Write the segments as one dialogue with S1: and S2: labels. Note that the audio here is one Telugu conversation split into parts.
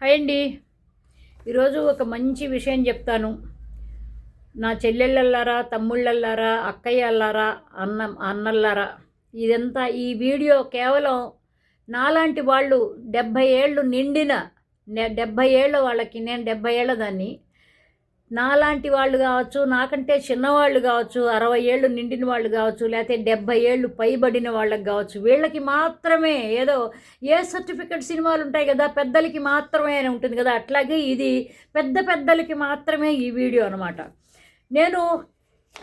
S1: హాయ్ అండి. ఈరోజు ఒక మంచి విషయం చెప్తాను. నా చెల్లెళ్ళల్లారా తమ్ముళ్ళల్లారా అక్కయ్యల్లారా అన్న అన్నల్లారా ఇదంతా ఈ వీడియో కేవలం నాలాంటి వాళ్ళు డెబ్భై ఏళ్ళు నిండిన డెబ్భై ఏళ్ళ వాళ్ళకి నేను డెబ్భై ఏళ్ళ దాన్ని నాలాంటి వాళ్ళు కావచ్చు నాకంటే చిన్నవాళ్ళు కావచ్చు అరవై ఏళ్ళు నిండిన వాళ్ళు కావచ్చు లేకపోతే డెబ్భై ఏళ్ళు పైబడిన వాళ్ళకి కావచ్చు వీళ్ళకి మాత్రమే ఏదో ఏ సర్టిఫికెట్ సినిమాలు ఉంటాయి కదా పెద్దలకి మాత్రమే అని ఉంటుంది కదా అట్లాగే ఇది పెద్ద పెద్దలకి మాత్రమే ఈ వీడియో అనమాట నేను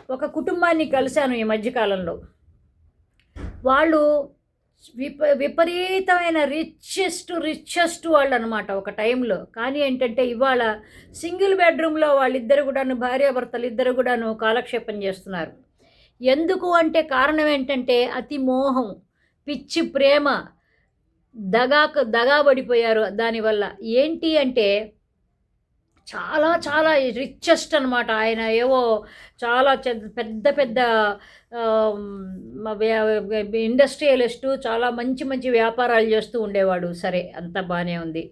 S1: ఒక కుటుంబాన్ని కలిశాను ఈ మధ్యకాలంలో. వాళ్ళు విప విపరీతమైన రిచెస్ట్ రిచెస్ట్ వాళ్ళు అనమాట ఒక టైంలో. కానీ ఏంటంటే ఇవాళ సింగిల్ బెడ్రూమ్లో వాళ్ళిద్దరు కూడాను భార్యాభర్తలు ఇద్దరు కూడాను కాలక్షేపం చేస్తున్నారు. ఎందుకు అంటే కారణం ఏంటంటే అతి మోహం పిచ్చి ప్రేమ దగాకు దగా పడిపోయారు దానివల్ల. ఏంటి అంటే చాలా చాలా రిచెస్ట్ అనమాట ఆయన ఏవో చాలా పెద్ద పెద్ద ఇండస్ట్రియలిస్టు చాలా మంచి మంచి వ్యాపారాలు చేస్తూ ఉండేవాడు. సరే అంత బాగానే ఉంది.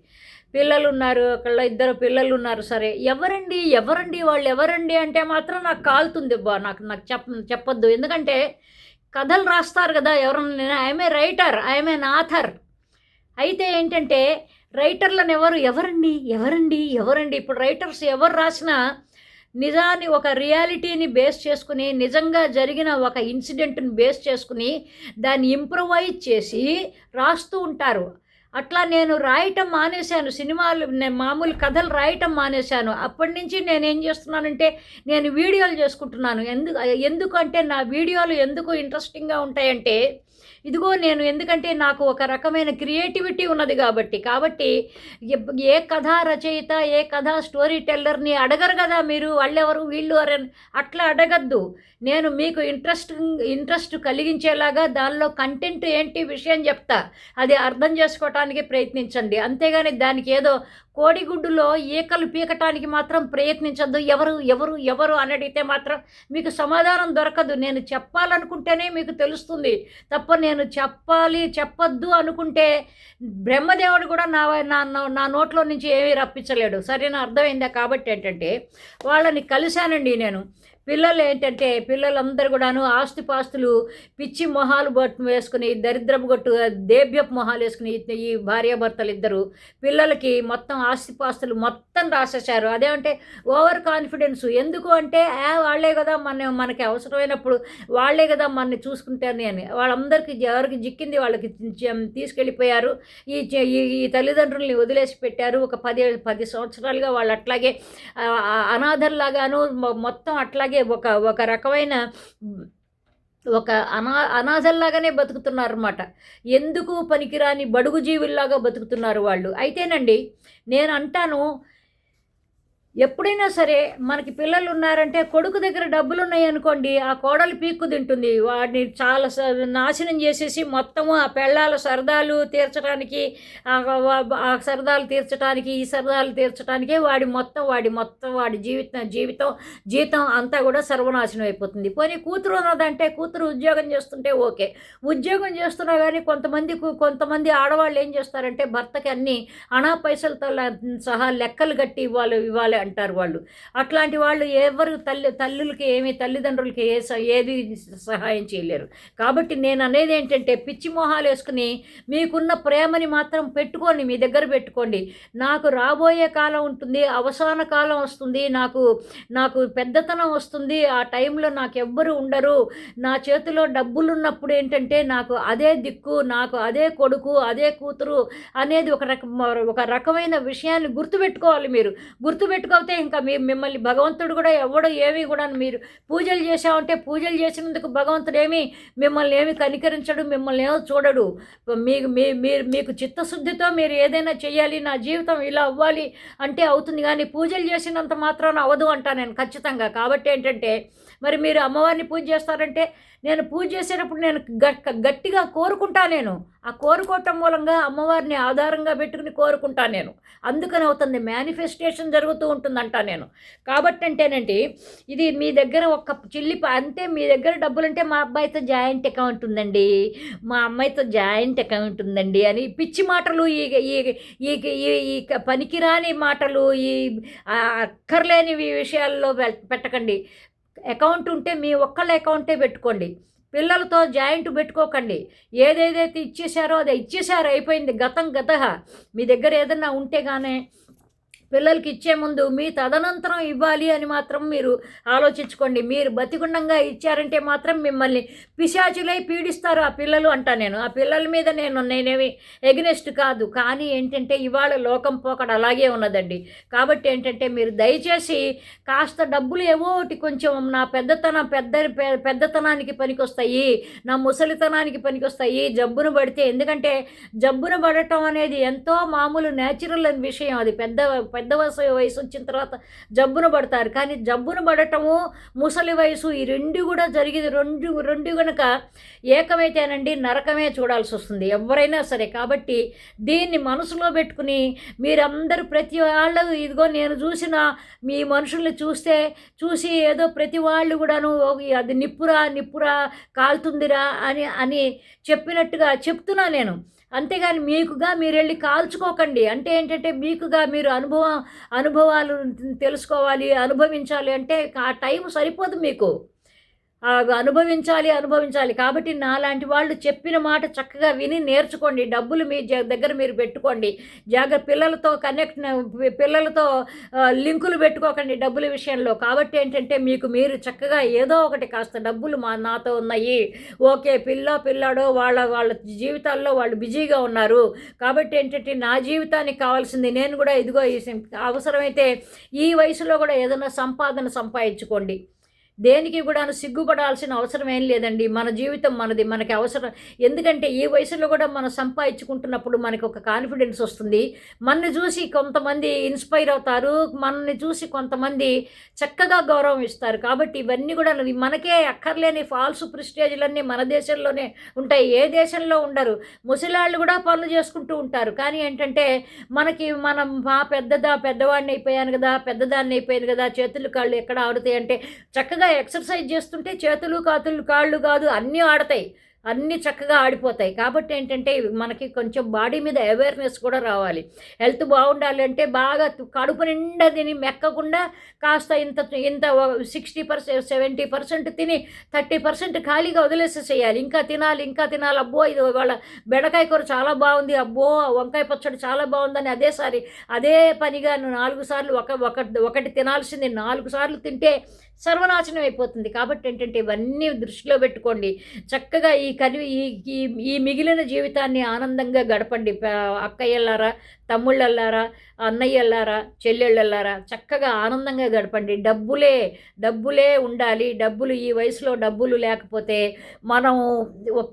S1: పిల్లలు ఉన్నారు అక్కడ ఇద్దరు పిల్లలు ఉన్నారు సరే ఎవరండి ఎవరండి వాళ్ళు ఎవరండి అంటే మాత్రం నాకు కాలుతుంది బా నాకు నాకు చెప్ప చెప్పొద్దు. ఎందుకంటే కథలు రాస్తారు కదా ఎవరన్నా. I'm a writer I'm a author అయితే ఏంటంటే రైటర్లను ఎవరు? ఎవరండి? ఎవరండి? ఎవరండి? ఇప్పుడు రైటర్స్ ఎవరు రాసినా నిజాన్ని ఒక రియాలిటీని బేస్ చేసుకుని నిజంగా జరిగిన ఒక ఇన్సిడెంట్ని బేస్ చేసుకుని దాన్ని ఇంప్రూవైజ్ చేసి రాస్తూ ఉంటారు. అట్లా నేను రాయటం మానేశాను. సినిమాలు నేను మామూలు కథలు రాయటం మానేశాను. అప్పటి నుంచి నేను ఏం చేస్తున్నానంటే నేను వీడియోలు చేసుకుంటున్నాను. ఎందుకు ఎందుకంటే నా వీడియోలు ఎందుకు ఇంట్రెస్టింగ్గా ఉంటాయంటే ఇదిగో నేను ఎందుకంటే నాకు ఒక రకమైన క్రియేటివిటీ ఉన్నది కాబట్టి కాబట్టి ఏ కథా రచయిత ఏ కథా స్టోరీ టెల్లర్ని అడగరు కదా మీరు వాళ్ళెవరు వీళ్ళు అని అట్లా అడగద్దు. నేను మీకు ఇంట్రెస్ట్ ఇంట్రెస్ట్ కలిగించేలాగా దానిలో కంటెంట్ ఏంటి విషయం చెప్తా. అది అర్థం చేసుకోవటానికి ప్రయత్నించండి. అంతేగాని దానికి ఏదో కోడిగుడ్డులో ఈకలు పీకటానికి మాత్రం ప్రయత్నించద్దు. ఎవరు ఎవరు ఎవరు అని అడిగితే మాత్రం మీకు సమాధానం దొరకదు. నేను చెప్పాలనుకుంటేనే మీకు తెలుస్తుంది. తప్ప నేను చెప్పాలి చెప్పొద్దు అనుకుంటే బ్రహ్మదేవుడు కూడా నా నా నా- నా నోట్లో నుంచి ఏమీ రప్పించలేడు. సరేనా? అర్థమైందా? కాబట్టి ఏంటంటే వాళ్ళని కలిశానండి నేను. పిల్లలు ఏంటంటే పిల్లలందరూ కూడాను ఆస్తిపాస్తులు పిచ్చి మొహాలు వేసుకుని దరిద్రపు గొట్టు దేభ్యపు మొహాలు వేసుకుని ఈ భార్యాభర్తలు ఇద్దరు పిల్లలకి మొత్తం ఆస్తిపాస్తులు మొత్తం రాసేశారు. అదేమంటే ఓవర్ కాన్ఫిడెన్స్. ఎందుకు అంటే "ఆ, వాళ్ళే కదా మన మనకి అవసరమైనప్పుడు వాళ్ళే కదా మనని చూసుకుంటారని అని. వాళ్ళందరికీ ఎవరికి జిక్కింది వాళ్ళకి తీసుకెళ్ళిపోయారు. ఈ ఈ ఈ తల్లిదండ్రుల్ని వదిలేసి పెట్టారు. ఒక పది పది సంవత్సరాలుగా వాళ్ళు అట్లాగే ఆ, అనాథల్లాగాను మొత్తం అట్లాగే అలాగే ఒక ఒక రకమైన ఒక అనా అనాథల్లాగానే బతుకుతున్నారు అనమాట ఎందుకు పనికిరాని బడుగు జీవుల్లాగా బతుకుతున్నారు వాళ్ళు? అయితేనండి నేను అంటాను ఎప్పుడైనా సరే మనకి పిల్లలు ఉన్నారంటే కొడుకు దగ్గర డబ్బులు ఉన్నాయనుకోండి ఆ కోడలు పీక్కు తింటుంది. వాడిని చాలా స- నాశనం చేసేసి మొత్తము ఆ పెళ్ళాల సరదాలు తీర్చడానికి ఆ సరదాలు తీర్చడానికి ఈ సరదాలు తీర్చడానికే వాడి మొత్తం వాడి మొత్తం వాడి జీవితం జీవితం జీతం అంతా కూడా సర్వనాశనం అయిపోతుంది. పోనీ కూతురు ఉన్నదంటే కూతురు ఉద్యోగం చేస్తుంటే ఓకే. ఉద్యోగం చేస్తున్నా కానీ కొంతమంది కొంతమంది ఆడవాళ్ళు ఏం చేస్తారంటే భర్తకి అన్ని అనా పైసలతో సహా లెక్కలు కట్టి ఇవ్వాలి ఇవ్వాలి అంటారు వాళ్ళు. అట్లాంటి వాళ్ళు ఎవరు తల్లి తల్లులకి ఏమి తల్లిదండ్రులకి ఏ ఏది సహాయం చేయలేరు. కాబట్టి నేను అనేది ఏంటంటే పిచ్చి మొహాలు వేసుకుని మీకున్న ప్రేమని మాత్రం పెట్టుకోండి మీ దగ్గర పెట్టుకోండి. నాకు రాబోయే కాలం ఉంటుంది అవసాన కాలం వస్తుంది నాకు నాకు పెద్దతనం వస్తుంది ఆ టైంలో నాకు ఎవ్వరు ఉండరు. నా చేతిలో డబ్బులు ఉన్నప్పుడు ఏంటంటే నాకు అదే దిక్కు నాకు అదే కొడుకు అదే కూతురు అనేది ఒక రకం ఒక రకమైన విషయాన్ని గుర్తుపెట్టుకోవాలి మీరు. గుర్తుపెట్టుకోకపోతే ఇంకా మీ మిమ్మల్ని భగవంతుడు కూడా ఎవడో ఏమీ కూడా మీరు పూజలు చేశామంటే పూజలు చేసినందుకు భగవంతుడు ఏమీ మిమ్మల్ని ఏమి కనికరించడు మిమ్మల్ని ఏమో చూడడు. మీకు మీ మీరు మీకు చిత్తశుద్ధితో మీరు ఏదైనా చేయాలి నా జీవితం ఇలా అవ్వాలి అంటే అవుతుంది కానీ పూజలు చేసినంత మాత్రాన అవదు అంటా నేను ఖచ్చితంగా. కాబట్టి ఏంటంటే మరి మీరు అమ్మవారిని పూజ చేస్తారంటే నేను పూజ చేసేటప్పుడు నేను గట్టిగా కోరుకుంటా నేను. ఆ కోరుకోవటం మూలంగా అమ్మవారిని ఆధారంగా పెట్టుకుని కోరుకుంటాను నేను. అందుకని అవుతుంది మేనిఫెస్టేషన్ జరుగుతూ ఉంటుందంట నేను. కాబట్టి అంటేనండి ఇది మీ దగ్గర ఒక చిల్లి అంతే మీ దగ్గర డబ్బులుంటే మా అబ్బాయితో జాయింట్ అకౌంట్ ఉందండి మా అమ్మాయితో జాయింట్ అకౌంట్ ఉందండి అని పిచ్చి మాటలు ఈ ఈ ఈ పనికిరాని మాటలు ఈ అక్కర్లేని విషయాల్లో పెట్టకండి. అకౌంట్ ఉంటే మీ ఒక్కళ్ళ అకౌంటే పెట్టుకోండి. పిల్లలతో జాయింట్ పెట్టుకోకండి. ఏదేదైతే ఇచ్చేశారో అది ఇచ్చేశారో అయిపోయింది గతం గత. మీ దగ్గర ఏదన్నా ఉంటే గానే పిల్లలకి ఇచ్చే ముందు మీ తదనంతరం ఇవ్వాలి అని మాత్రం మీరు ఆలోచించుకోండి. మీరు బతికుండంగా ఇచ్చారంటే మాత్రం మిమ్మల్ని పిశాచులై పీడిస్తారు ఆ పిల్లలు అంటా నేను. ఆ పిల్లల మీద నేను నేనేమి ఎగ్నెస్ట్ కాదు. కానీ ఏంటంటే ఇవాళ లోకం పోకడ అలాగే ఉన్నదండి. కాబట్టి ఏంటంటే మీరు దయచేసి కాస్త డబ్బులు ఏవో ఒకటి కొంచెం నా పెద్దతనం పెద్ద పెద్దతనానికి పనికొస్తాయి. నా ముసలితనానికి పనికొస్తాయి. జబ్బును పడితే ఎందుకంటే జబ్బును పడటం అనేది ఎంతో మామూలు న్యాచురల్ అని విషయం. అది పెద్ద పెద్ద వయసు వయసు వచ్చిన తర్వాత జబ్బున పడతారు. కానీ జబ్బున పడటము ముసలి వయసు ఈ రెండు కూడా జరిగేది రెండు రెండు కనుక ఏకమైతేనండి నరకమే చూడాల్సి వస్తుంది ఎవరైనా సరే. కాబట్టి దీన్ని మనసులో పెట్టుకుని మీరందరూ ప్రతి వాళ్ళు ఇదిగో నేను చూసిన మీ మనుషుల్ని చూస్తే చూసి ఏదో ప్రతి వాళ్ళు కూడాను అది నిప్పురా నిప్పురా కాలుతుందిరా అని అని చెప్పినట్టుగా చెప్తున్నా నేను. అంతేగాని మీకుగా మీరు వెళ్ళి కాల్చుకోకండి. అంటే ఏంటంటే మీకుగా మీరు అనుభవం అనుభవాలు తెలుసుకోవాలి అనుభవించాలి అంటే ఆ టైం సరిపోదు మీకు. అనుభవించాలి అనుభవించాలి. కాబట్టి నాలాంటి వాళ్ళు చెప్పిన మాట చక్కగా విని నేర్చుకోండి. డబ్బులు మీ దగ్గర మీరు పెట్టుకోండి. జాగ్రత్త పిల్లలతో కనెక్ట్ పిల్లలతో లింకులు పెట్టుకోకండి డబ్బుల విషయంలో. కాబట్టి ఏంటంటే మీకు మీరు చక్కగా ఏదో ఒకటి కాస్త డబ్బులు మా నాతో ఉన్నాయి. ఓకే పిల్ల పిల్లాడో వాళ్ళ వాళ్ళ జీవితాల్లో వాళ్ళు బిజీగా ఉన్నారు. కాబట్టి ఏంటంటే నా జీవితానికి కావాల్సింది నేను కూడా ఇదిగో ఈ అవసరమైతే ఈ వయసులో కూడా ఏదైనా సంపాదన సంపాదించుకోండి. దేనికి కూడా సిగ్గుపడాల్సిన అవసరం ఏం లేదండి. మన జీవితం మనది మనకి అవసరం. ఎందుకంటే ఈ వయసులో కూడా మనం సంపాదించుకుంటున్నప్పుడు మనకి ఒక కాన్ఫిడెన్స్ వస్తుంది. మనని చూసి కొంతమంది ఇన్స్పైర్ అవుతారు. మనల్ని చూసి కొంతమంది చక్కగా గౌరవం ఇస్తారు. కాబట్టి ఇవన్నీ కూడా మనకే అక్కర్లేని ఫాల్స్ ప్రిస్టేజ్లన్నీ మన దేశంలోనే ఉంటాయి. ఏ దేశంలో ఉండరు. ముసలాళ్ళు కూడా పనులు చేసుకుంటూ ఉంటారు. కానీ ఏంటంటే మనకి మనం మా పెద్దదా పెద్దవాడిని అయిపోయాను కదా పెద్దదాన్ని అయిపోయాను కదా చేతులు కాళ్ళు ఎక్కడ ఆడుతాయి అంటే చక్కగా ఎక్సర్సైజ్ చేస్తుంటే చేతులు కాతులు కాళ్ళు కాదు అన్నీ ఆడతాయి. అన్నీ చక్కగా ఆడిపోతాయి. కాబట్టి ఏంటంటే మనకి కొంచెం బాడీ మీద అవేర్నెస్ కూడా రావాలి. హెల్త్ బాగుండాలి అంటే బాగా కడుపు నిండా తిని మెక్కకుండా కాస్త ఇంత ఇంత సిక్స్టీ పర్సెంట్ సెవెంటీ పర్సెంట్ తిని థర్టీ పర్సెంట్ ఖాళీగా వదిలేసేసేయాలి ఇంకా తినాలి ఇంకా తినాలి. అబ్బో ఇది వాళ్ళ బెండకాయ కూర చాలా బాగుంది. అబ్బో వంకాయ పచ్చడి చాలా బాగుందని అదేసారి అదే పనిగా నాలుగు సార్లు ఒక ఒక ఒకటి తినాల్సింది. నాలుగు సార్లు తింటే సర్వనాశనం అయిపోతుంది. కాబట్టి ఏంటంటే ఇవన్నీ దృష్టిలో పెట్టుకోండి. చక్కగా ఈ కని ఈ ఈ- మిగిలిన జీవితాన్ని ఆనందంగా గడపండి. అక్కయ్యల్లారా తమ్ముళ్ళల్లారా అన్నయ్యల్లారా చెల్లెళ్ళల్లారా చక్కగా ఆనందంగా గడపండి. డబ్బులే డబ్బులే ఉండాలి. డబ్బులు ఈ వయసులో డబ్బులు లేకపోతే మనం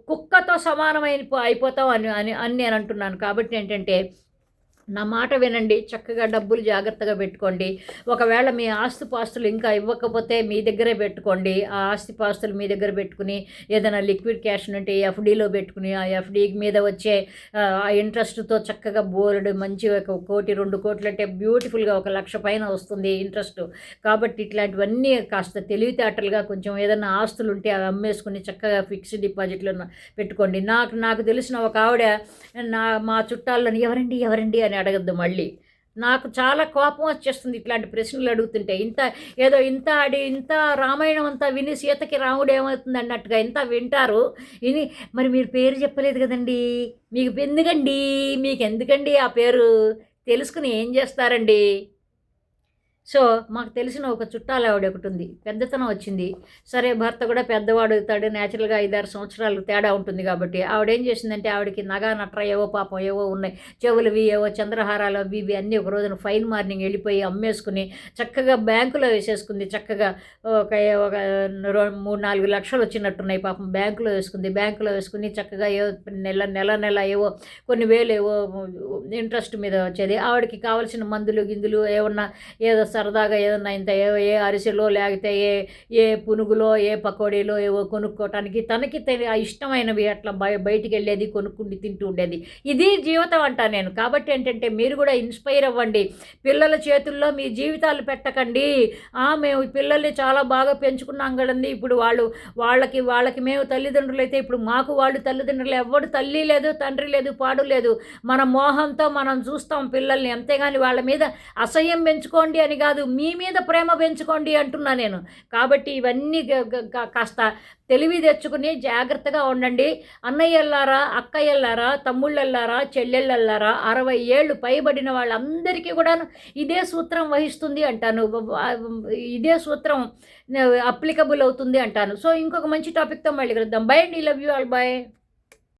S1: కుక్కతో సమానమైన అయిపోతాం అని అని అని నేను అంటున్నాను. కాబట్టి ఏంటంటే నా మాట వినండి చక్కగా డబ్బులు జాగ్రత్తగా పెట్టుకోండి. ఒకవేళ మీ ఆస్తిపాస్తులు ఇంకా ఇవ్వకపోతే మీ దగ్గరే పెట్టుకోండి. ఆ ఆస్తిపాస్తులు మీ దగ్గర పెట్టుకుని ఏదైనా లిక్విడ్ క్యాష్ ఉంటే ఎఫ్డీలో పెట్టుకుని ఆ ఎఫ్డీ మీద వచ్చే ఆ, ఇంట్రెస్ట్తో చక్కగా బోర్డు మంచి ఒక కోటి రెండు కోట్లు అంటే బ్యూటిఫుల్గా ఒక లక్ష పైన వస్తుంది ఇంట్రెస్ట్. కాబట్టి ఇట్లాంటివన్నీ కాస్త తెలివితేటలుగా కొంచెం ఏదైనా ఆస్తులు ఉంటే అవి అమ్మేసుకుని చక్కగా ఫిక్స్డ్ డిపాజిట్లో పెట్టుకోండి. నాకు నాకు తెలిసిన ఒక ఆవిడ నా మా చుట్టాల్లో ఎవరండి ఎవరండి? అని అడగద్దు మళ్ళీ. నాకు చాలా కోపం వచ్చేస్తుంది ఇట్లాంటి ప్రశ్నలు అడుగుతుంటే. ఇంత ఏదో ఇంత ఆడి ఇంత రామాయణం అంతా విని సీతకి రాముడు ఏమవుతుంది అన్నట్టుగా ఇంత వింటారు. విని మరి మీరు పేరు చెప్పలేదు కదండి? మీకు ఎందుకండి? మీకు ఎందుకండి ఆ పేరు? తెలుసుకుని ఏం చేస్తారండి? సో మాకు తెలిసిన ఒక చుట్టాల ఆవిడ ఒకటి ఉంది పెద్దతనం వచ్చింది. సరే భర్త కూడా పెద్దవాడు అవుతాడు న్యాచురల్గా ఐదారు సంవత్సరాలు తేడా ఉంటుంది కాబట్టి ఆవిడ ఏం చేసిందంటే ఆవిడకి నగా నట్ర ఏవో పాపం ఏవో ఉన్నాయి. చెవులవి ఏవో చంద్రహారాలు అవి ఇవి అన్నీ ఒక రోజున ఫైన్ మార్నింగ్ వెళ్ళిపోయి అమ్మేసుకుని చక్కగా బ్యాంకులో వేసేసుకుంది. చక్కగా ఒక ఒక మూడు నాలుగు లక్షలు వచ్చినట్టున్నాయి పాపం. బ్యాంకులో వేసుకుంది. బ్యాంకులో వేసుకుని చక్కగా ఏవో నెల నెల నెల ఏవో కొన్ని వేలు ఏవో ఇంట్రెస్ట్ మీద వచ్చేది. ఆవిడకి కావాల్సిన మందులు గిందులు ఏమన్నా ఏదో సరదాగా ఏదన్నా ఇంత ఏ ఏ అరిసెలో లేకపోతే ఏ ఏ పునుగులో ఏ పకోడీలో ఏవో కొనుక్కోవటానికి తనకి తెలియ ఇష్టమైనవి అట్లా బయ బయటికి వెళ్ళేది కొనుక్కుండి తింటూ ఉండేది. ఇది జీవితం అంటా నేను. కాబట్టి ఏంటంటే మీరు కూడా ఇన్స్పైర్ అవ్వండి. పిల్లల చేతుల్లో మీ జీవితాలు పెట్టకండి. ఆ, మేము పిల్లల్ని చాలా బాగా పెంచుకున్నాం కదండి. ఇప్పుడు వాళ్ళు వాళ్ళకి వాళ్ళకి మేము తల్లిదండ్రులు అయితే ఇప్పుడు మాకు వాళ్ళు తల్లిదండ్రులు ఎవ్వడు తల్లి లేదు తండ్రి లేదు పాడు లేదు. మన మోహంతో మనం చూస్తాం పిల్లల్ని. అంతేగాని వాళ్ళ మీద అసహ్యం పెంచుకోండి అని కాదు మీ మీద ప్రేమ పెంచుకోండి అంటున్నా నేను. కాబట్టి ఇవన్నీ కాస్త తెలివి తెచ్చుకుని జాగ్రత్తగా ఉండండి. అన్నయ్యల్లారా అక్కయ్యల్లారా తమ్ముళ్ళల్లారా చెల్లెళ్ళల్లారా అరవై ఏళ్ళు పైబడిన వాళ్ళందరికీ కూడా ఇదే సూత్రం వహిస్తుంది అంటాను. ఇదే సూత్రం అప్లికబుల్ అవుతుంది అంటాను. సో ఇంకొక మంచి టాపిక్తో మళ్ళీ కలుద్దాం. బై అండి. Love you all bye